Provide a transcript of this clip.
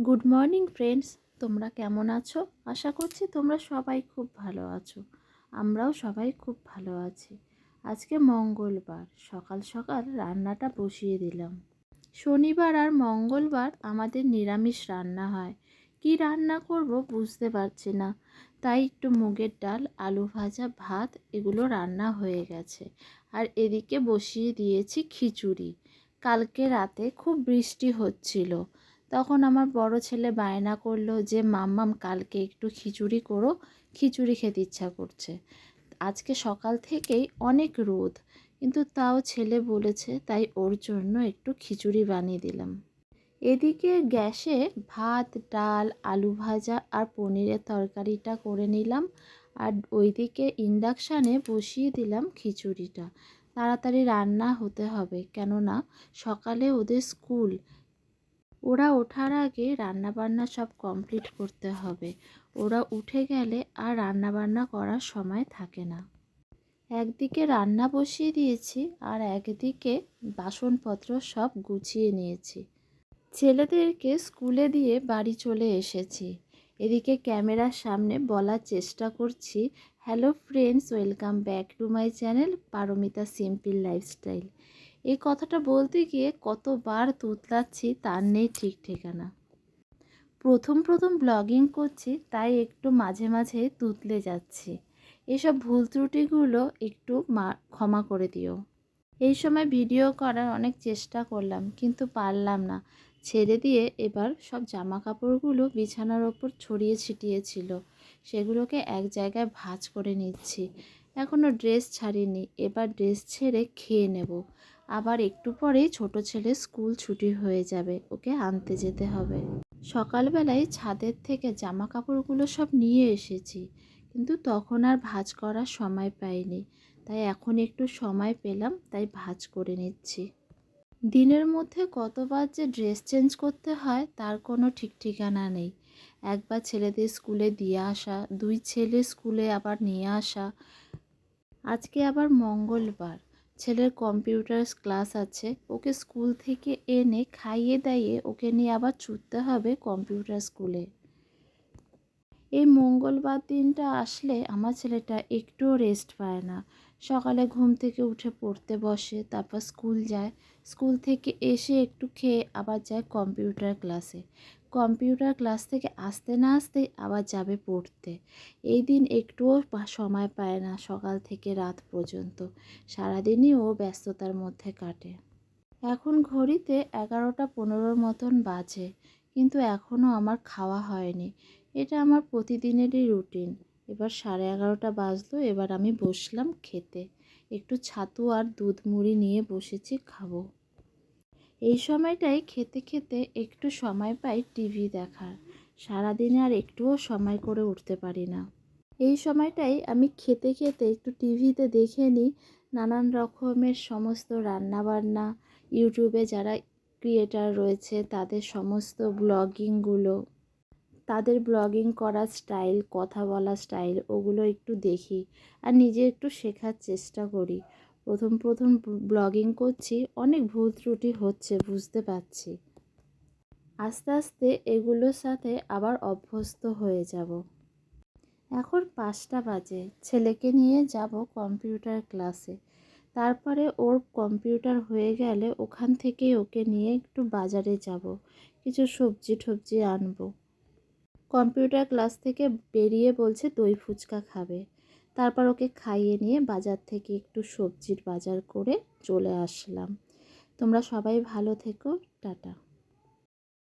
Good morning friends তোমরা কেমন আছো? আশা করছি তোমরা সবাই খুব ভালো আছো। আমরাও সবাই খুব ভালো আছি। আজকে মঙ্গলবার। সকাল সকাল রান্নাটা বসিয়ে দিলাম। শনিবার আর মঙ্গলবার আমাদের নিরামিষ রান্না হয়। কি রান্না করব বুঝতে পারছি না। তাই একটু মুগের ডাল, আলু ভাজা, ভাত এগুলো রান্না হয়ে গেছে। আর এদিকে বসিয়ে দিয়েছি খিচুড়ি। কালকে রাতে খুব বৃষ্টি হচ্ছিল। তখন আমার বড় ছেলে বায়না করল যে মাম্মাম কালকে একটু খিচুড়ি করো, খিচুড়ি খেতে ইচ্ছা করছে। আজকে সকাল থেকেই অনেক রোদ, কিন্তু তাও ছেলে বলেছে, তাই ওর জন্য একটু খিচুড়ি বানিয়ে দিলাম। এদিকে গ্যাসে ভাত, ডাল, আলু ভাজা আর পনিরের তরকারিটা করে নিলাম আর ওইদিকে ইন্ডাকশানে বসিয়ে দিলাম খিচুড়িটা। তাড়াতাড়ি রান্না হতে হবে, কেননা সকালে ওদের স্কুল ওরা ওঠার আগে রান্নাবান্না সব কমপ্লিট করতে হবে। ওরা উঠে গেলে আর রান্নাবান্না করার সময় থাকে না। একদিকে রান্না বসিয়ে দিয়েছি আর একদিকে বাসনপত্র সব গুছিয়ে নিয়েছি। ছেলেদেরকে স্কুলে দিয়ে বাড়ি চলে এসেছি। এদিকে ক্যামেরার সামনে বলার চেষ্টা করছি hello friends welcome back to my channel Paromita simple lifestyle এই কথাটা বলতে গিয়ে কতবার তুতলাচ্ছি তার নেই ঠিক ঠিকানা। প্রথম প্রথম ব্লগিং করছি, তাই একটু মাঝে মাঝে তুতলে যাচ্ছি। এসব ভুল ত্রুটিগুলো একটু ক্ষমা করে দিও। এই সময় ভিডিও করার অনেক চেষ্টা করলাম, কিন্তু পারলাম না। ছেড়ে দিয়ে এবার সব জামা কাপড়গুলো বিছানার ওপর ছড়িয়ে ছিটিয়েছিল সেগুলোকে এক জায়গায় ভাঁজ করে নিচ্ছি। এখনও ড্রেস ছাড়িনি, এবার ড্রেস ছেড়ে খেয়ে নেব। আবার একটু পরেই ছোট ছেলে স্কুল ছুটি হয়ে যাবে, ওকে আনতে যেতে হবে। সকালবেলায় ছাদের থেকে জামা কাপড়গুলো সব নিয়ে এসেছি, কিন্তু তখন আর ভাজ করার সময় পাইনি। তাই এখন একটু সময় পেলাম, তাই ভাজ করে নিচ্ছি। দিনের মধ্যে কতবার যে ড্রেস চেঞ্জ করতে হয়, তার কোনো ঠিক ঠিকানা নেই। একবার ছেলেদের স্কুলে দিয়ে আসা, দুই ছেলে স্কুলে আবার নিয়ে আসা। আজকে আবার মঙ্গলবার। ছেলের কম্পিউটার ক্লাস আছে, ওকে স্কুল থেকে এনে খাইয়ে দাইয়ে ওকে নিয়ে আবার ছুটতে হবে কম্পিউটার স্কুলে। এই মঙ্গলবার দিনটা আসলে আমার ছেলেটা একটুও রেস্ট পায় না। সকালে ঘুম থেকে উঠে পড়তে বসে, তারপর স্কুল যায়। স্কুল থেকে এসে একটু খেয়ে আবার যায় কম্পিউটার ক্লাসে কম্পিউটার ক্লাস থেকে আসতে না আসতে আবার যাবে পড়তে। এই দিন একটুও সময় পায় না সকাল থেকে রাত পর্যন্ত। সারাদিনই ও ব্যস্ততার মধ্যে কাটে। এখন ঘড়িতে এগারোটা পনেরোর মতন বাজে, কিন্তু এখনও আমার খাওয়া হয়নি। এটা আমার প্রতিদিনেরই রুটিন। এবার সাড়ে এগারোটা বাজলো, এবার আমি বসলাম খেতে। একটু ছাতু আর দুধ মুড়ি নিয়ে বসেছি খাব। এই সময়টাই খেতে খেতে একটু সময় পাই টিভি দেখার। সারাদিনে আর একটুও সময় করে উঠতে পারি না। এই সময়টাই আমি খেতে খেতে একটু টিভিতে দেখে নিই নানান রকমের সমস্ত রান্নাবান্না। ইউটিউবে যারা ক্রিয়েটার রয়েছে, তাদের সমস্ত ব্লগিংগুলো। তাদের ব্লগিং করার স্টাইল কথা বলার স্টাইল ওগুলো একটু দেখি আর নিজে একটু শেখার চেষ্টা করি। প্রথম প্রথম ব্লগিং করছি, অনেক ভুল ত্রুটি হচ্ছে, বুঝতে পারছি। আস্তে আস্তে এগুলোর সাথে আবার অভ্যস্ত হয়ে যাব। এখন পাঁচটা বাজে, ছেলেকে নিয়ে যাব কম্পিউটার ক্লাসে তারপরে ওর কম্পিউটার হয়ে গেলে ওখান থেকে ওকে নিয়ে একটু বাজারে যাব, কিছু সবজি টবজি আনব। কম্পিউটার ক্লাস থেকে বেরিয়ে বলছে, দই ফুচকা খাবে। তারপর ওকে খাইয়ে নিয়ে বাজার থেকে একটু সবজির বাজার করে চলে আসলাম। তোমরা সবাই ভালো থেকো। টাটা।